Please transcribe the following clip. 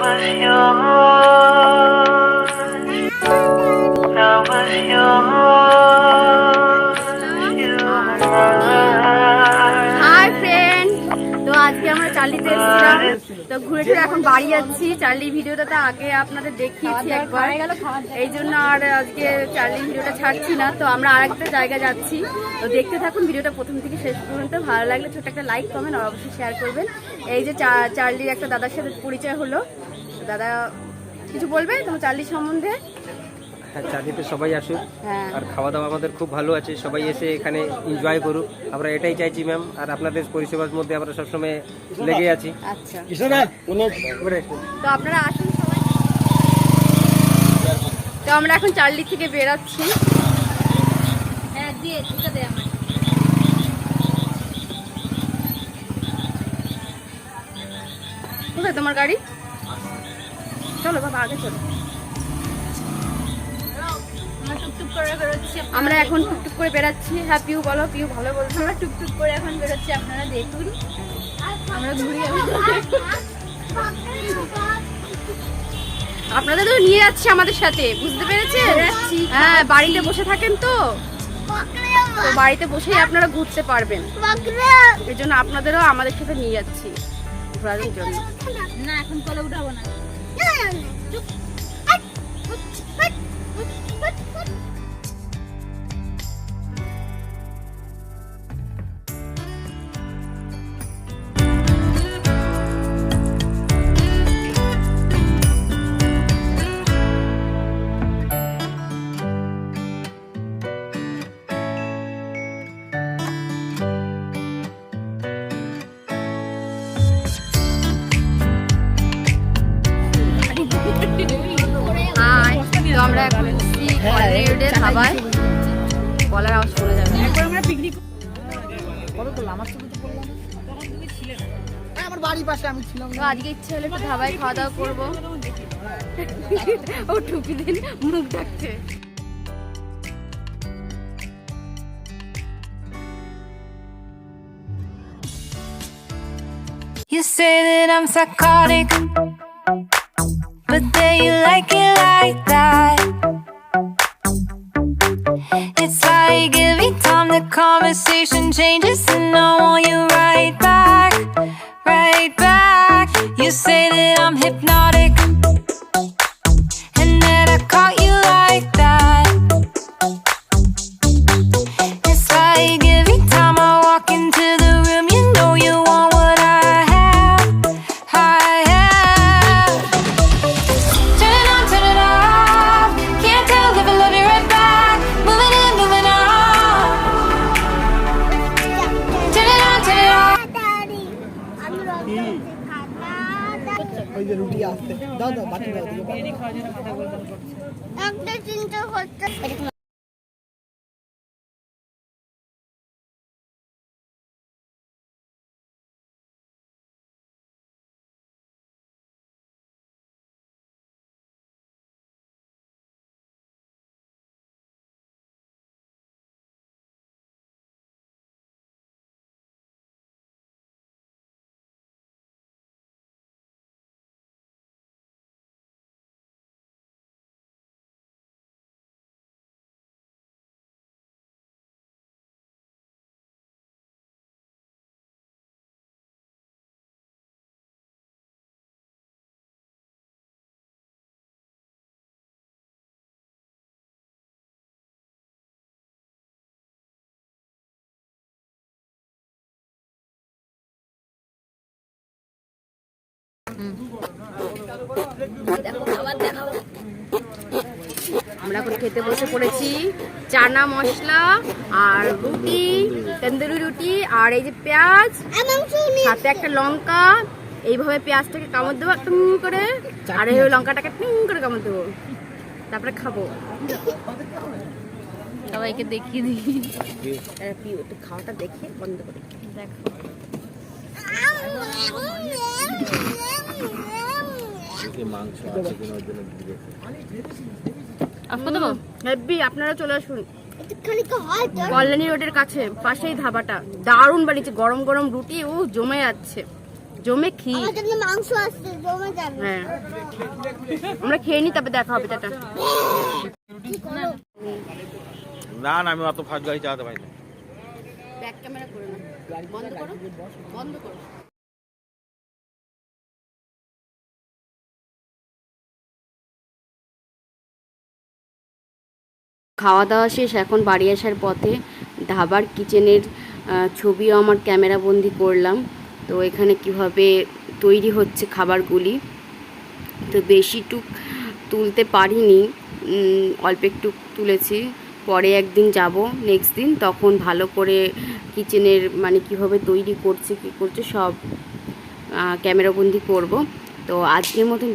was yours. I was yours. তো ঘুরে ঘুরে এখন বাড়ি যাচ্ছি। চার্লি ভিডিওটা তো আগে আপনাদের দেখিয়েছি একবার। এই জন্য আর আজকে চার্লি ভিডিওটা ছাড়ছি না। তো আমরা আর একটা জায়গা যাচ্ছি। তো দেখতে থাকুন ভিডিওটা প্রথম থেকে শেষ পর্যন্ত। ভালো লাগলে ছোট একটা লাইক কমেন্ট আর অবশ্যই শেয়ার করবেন। এই যে চার্লির একটা দাদার সাথে পরিচয় হলো। দাদা কিছু বলবে? তোমার চার্লির সম্বন্ধে? হ্যাঁ চারদিকে সবাই আসুক। হ্যাঁ। আর খাওয়া দাওয়া আমাদের খুব ভালো আছে সবাই এসে এখানে এনজয় করুক। আমরা এটাই চাইছি ম্যাম আর আপনাদের পরিষেবার মধ্যে আমরা সবসময় লেগে আছি। আচ্ছা। তো আপনারা আসুন সবাই। তো আমরা এখন চার্লি থেকে বেরাচ্ছি। হ্যাঁ দিয়ে দে আমার কোথায় তোমার গাড়ি? চলো বাবা আগে চলো। আমরা এখন টুকটুক করে বেরাচ্ছি হ্যাঁ পিউ বলো পিউ ভালো বলছো আমরা টুকটুক করে এখন বেরোচ্ছি আপনারা দেখুন আমরা ঘুরি আপনাদের তো নিয়ে যাচ্ছি আমাদের সাথে বুঝতে পেরেছেন হ্যাঁ বাড়িতে বসে থাকেন তো তো বাড়িতে বসেই আপনারা ঘুরতে পারবেন এই জন্য আপনাদেরও আমাদের সাথে নিয়ে যাচ্ছি ঘোরানোর জন্য না এখন কলে উঠাবো না কলেজে ধাবায় কলার আওয়াজ শোনা যাবে। একবার আমরা পিকনিক আমার বাড়ির পাশে আমি ছিলাম তো আজকে ইচ্ছে হলে একটু ধাবায় খাওয়া দাওয়া করব। ও টুপি দিন মুখ ডাকছে You say that I'm psychotic, conversation changes, and I want you right back, right back. You say that I'm hypnotic, ওই যে রুটি আসতে দাও দাও বাটি দাও। একটা চিন্তা করতে আমরা এখন খেতে বসে পড়েছি চানা মশলা আর রুটি তন্দুরি রুটি আর এই যে পেঁয়াজ সাথে একটা লঙ্কা। এইভাবে পেঁয়াজটাকে কামড় দেবো টুম করে আর এই লঙ্কাটাকে টুম করে কামড় দেবো। তারপরে খাব। সবাইকে দেখিয়ে দিই। একটু খাওয়াটা দেখে বন্ধ করে দেখো। আসব দেবো হেব্বি আপনারা চলে আসুন। কল্যাণী রোডের কাছে পাশেই ধাবাটা। দারুণ বাড়িছে গরম গরম রুটি ও জমে যাচ্ছে। জমে জন্য মাংস আসছে জমে যাবে। হ্যাঁ। আমরা খেয়ে নিই তবে দেখা হবে টাটা। না না আমি অত ফাঁক গাড়ি চালাতে পারি না। ব্যাক ক্যামেরা করে না বন্ধ করো। বন্ধ করো। খাওয়া দাওয়া শেষ, এখন বাড়ি আসার পথে ধাবার কিচেনের ছবিও আমার ক্যামেরা বন্দি করলাম। তো এখানে কীভাবে তৈরি হচ্ছে খাবারগুলি? তো বেশি টুক তুলতে পারিনি। অল্প একটু তুলেছি। পরে একদিন যাব নেক্সট দিন। তখন ভালো করে কিচেনের মানে কীভাবে তৈরি করছে, কী করছে সব ক্যামেরাবন্দি করব। তো আজকের মতন